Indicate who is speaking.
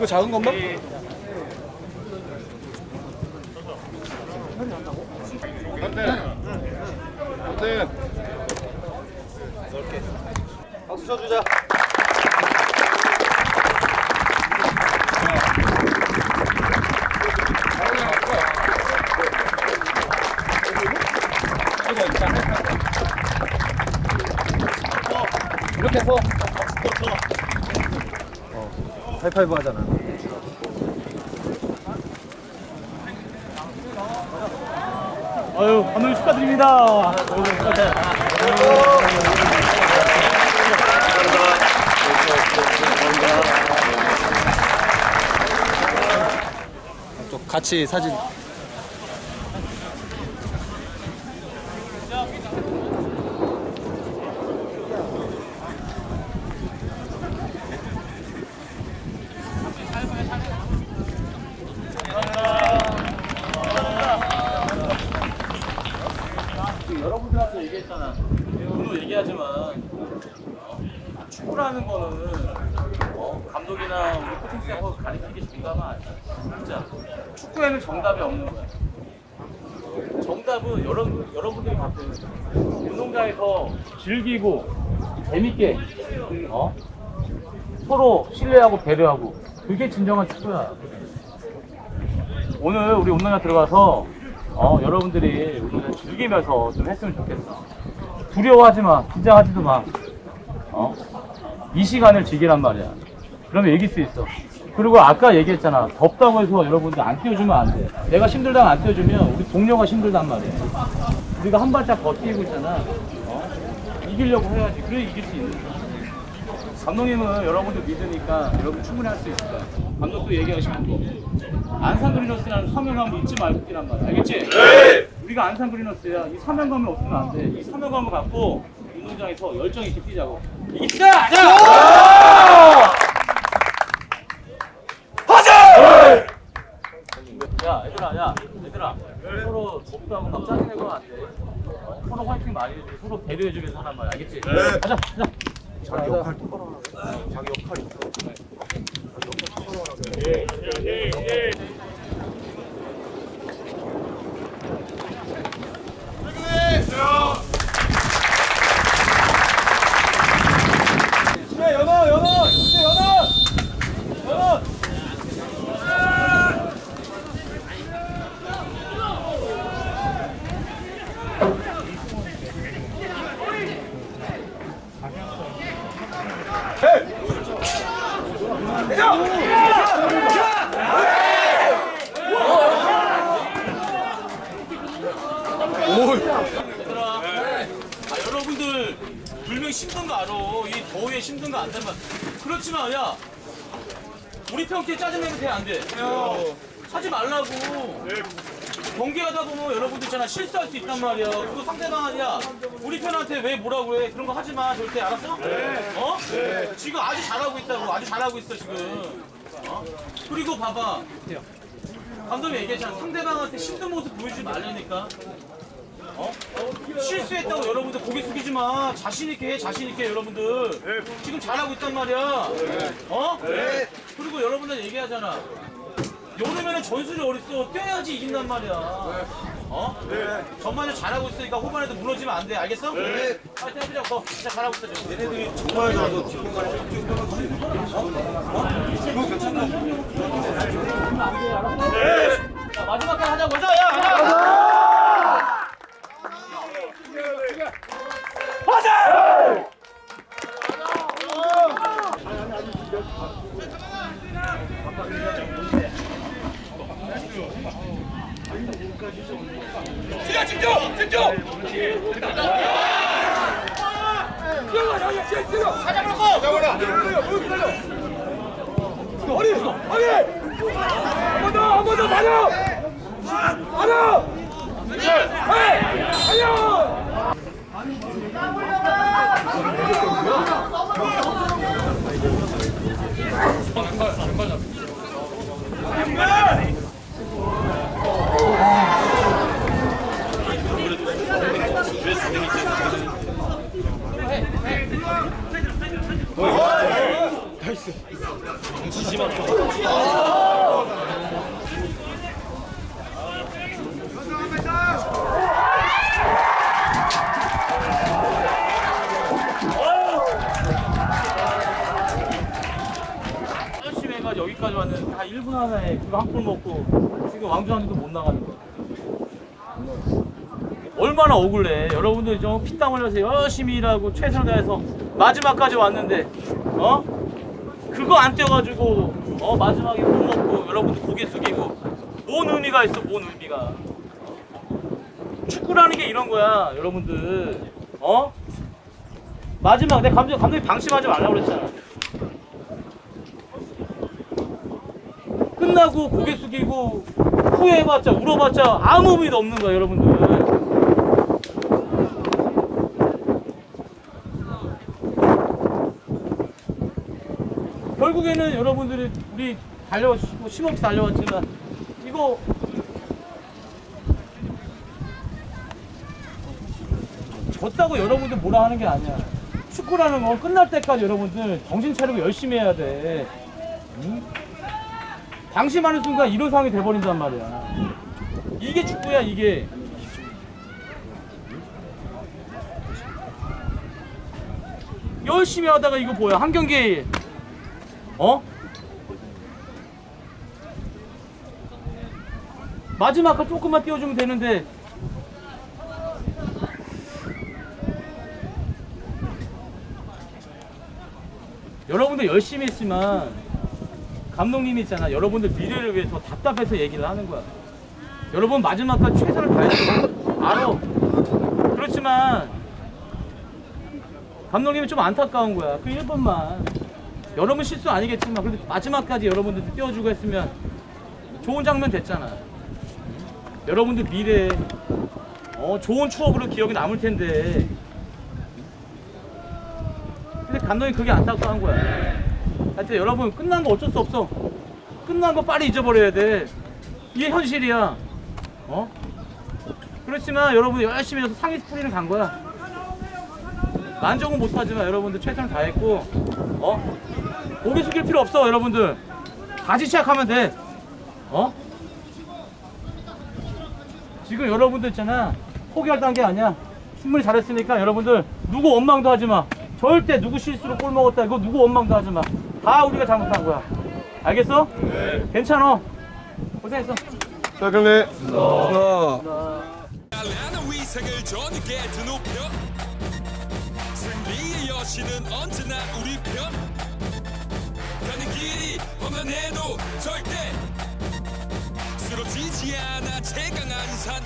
Speaker 1: 이거 작은 건가? 박수 쳐주자. 이렇게 해서 하이파이브 하잖아.
Speaker 2: 아유, 감독님 축하드립니다.
Speaker 1: 좀 같이 사진.
Speaker 2: 여러분들한테 얘기했잖아. 얘기하지만 어, 축구라는 거는 어, 감독이나 우리 코칭 스태프 가리키기 정답은 아니야. 진짜 축구에는 정답이 없는 거야. 정답은 여러분 여러분들이 갖고 있는 거야. 운동장에서 즐기고 재밌게 어? 서로 신뢰하고 배려하고 그게 진정한 축구야. 오늘 우리 운동장 들어가서 어, 여러분들이 운동장 즐기면서 좀 했으면 좋겠어. 두려워하지 마, 긴장하지도 마. 어? 이 시간을 즐기란 말이야. 그러면 이길 수 있어. 그리고 아까 얘기했잖아. 덥다고 해서 여러분들 안 뛰어주면 안 돼. 내가 힘들다고 안 뛰어주면 우리 동료가 힘들단 말이야. 우리가 한 발짝 더 뛰고 있잖아. 어? 이기려고 해야지. 그래 이길 수 있는 거야. 감독님은 여러분들 믿으니까 여러분 충분히 할 수 있을 거야. 감독도 얘기하시는 거. 안산 그리너스라는 사명감을 잊지 말고 뛰란 말이야. 알겠지? 네! 우리가 안산 그리너스야. 이 사명감이 없으면 안 돼. 이 사명감을 갖고 운동장에서 열정 있게 뛰자고. 이깁시다! 자! 야, 얘들아, 야, 얘들아. 서로 덥다고 막 짜증내고 안 돼. 어, 서로 화이팅 많이 해주고 서로 배려해주면서 하란 말이야. 알겠지? 네. 가자, 가자.
Speaker 1: 자기 역할 똑바로 하라. 자기 역할이 있어. 네, 연어, 연어, 네, 연어, 연어.
Speaker 2: 얘들 아, 아, 여러분들 불명 힘든 거 알아. 이 더위에 힘든 거 안다면 그렇지만 야 우리 편께 짜증내면 돼 안 돼? 하지 말라고. 경기하다 보면 여러분들 있잖아 실수할 수 있단 말이야. 그거 상대방 아니야. 우리 편한테 왜 뭐라고 해? 그런 거 하지 마 절대 알았어? 어? 지금 아주 잘하고 있다고 아주 잘하고 있어 지금. 어? 그리고 봐봐. 감독이 얘기했잖아 상대방한테 힘든 모습 보여주지 말라니까. 어? 실수했다고 여러분들 고개 숙이지 마. 자신 있게 해, 자신 있게 여러분들. 지금 잘하고 있단 말이야. 어? 그리고 여러분들 얘기하잖아. 여름에는 전술이 어딨어. 뛰어야지 이긴단 말이야. 어? 전반에 잘하고 있으니까 후반에도 무너지면 안 돼. 알겠어? 네. 파이팅 해보자고. 진짜 잘하고 있어 지금. 얘네들이
Speaker 1: 정말 잘하고 뒷공간에
Speaker 2: 자, 한 번 더, 한 번 더. 나이스. 지지만 여기까지 왔는데 다 1분 안에 그거 한골 먹고 지금 왕주환이도 못 나가는 거야. 얼마나 억울해. 여러분들 좀 피땀 흘려서 열심히 일하고 최선을 다해서 마지막까지 왔는데, 어? 그거 안 떼가지고, 어? 마지막에 못 먹고 여러분들 고개 숙이고, 뭔 의미가 있어, 뭔 의미가. 축구라는 게 이런 거야, 여러분들. 어? 마지막, 내 감독, 감독이 방심하지 말라고 그랬잖아. 끝나고 고개 숙이고 후회해봤자 울어봤자 아무 의미도 없는 거야 여러분들 결국에는 여러분들이 우리 달려왔고 심없이 달려왔지만 이거 졌다고 여러분들 뭐라 하는 게 아니야 축구라는 건 끝날 때까지 여러분들 정신 차리고 열심히 해야 돼 응? 방심하는 순간 이런 상황이 돼버린단 말이야. 이게 축구야 이게. 열심히 하다가 이거 뭐야 한 경기 어? 마지막 거 조금만 띄워주면 되는데 여러분들 열심히 했지만 감독님이 있잖아. 여러분들 미래를 위해서 답답해서 얘기를 하는 거야. 여러분 마지막까지 최선을 다했어. 알아. 그렇지만 감독님이 좀 안타까운 거야. 그 1번만. 여러분 실수 아니겠지만 그래도 마지막까지 여러분들 띄워주고 했으면 좋은 장면 됐잖아. 여러분들 미래 어 좋은 추억으로 기억이 남을 텐데. 근데 감독님 그게 안타까운 거야. 하여튼 여러분 끝난 거 어쩔 수 없어. 끝난 거 빨리 잊어버려야 돼. 이게 현실이야. 어? 그렇지만 여러분 열심히 해서 상위 스프리는 간 거야. 만족은 못하지만 여러분들 최선을 다했고, 어? 고개 숙일 필요 없어, 여러분들. 다시 시작하면 돼. 어? 지금 여러분들 있잖아. 포기할 단계 아니야. 충분히 잘했으니까 여러분들 누구 원망도 하지 마. 절대 누구 실수로 골 먹었다 이거 누구 원망도 하지 마. 다 우리가 잘못한 거야. 알겠어? 네. 괜찮아. 고생했어.
Speaker 1: 자, 그럼 네.
Speaker 3: 나는 위 여신은 언제나 우리 편. 가는 길이 험난해도 절대 쓰러지지 않아. 제가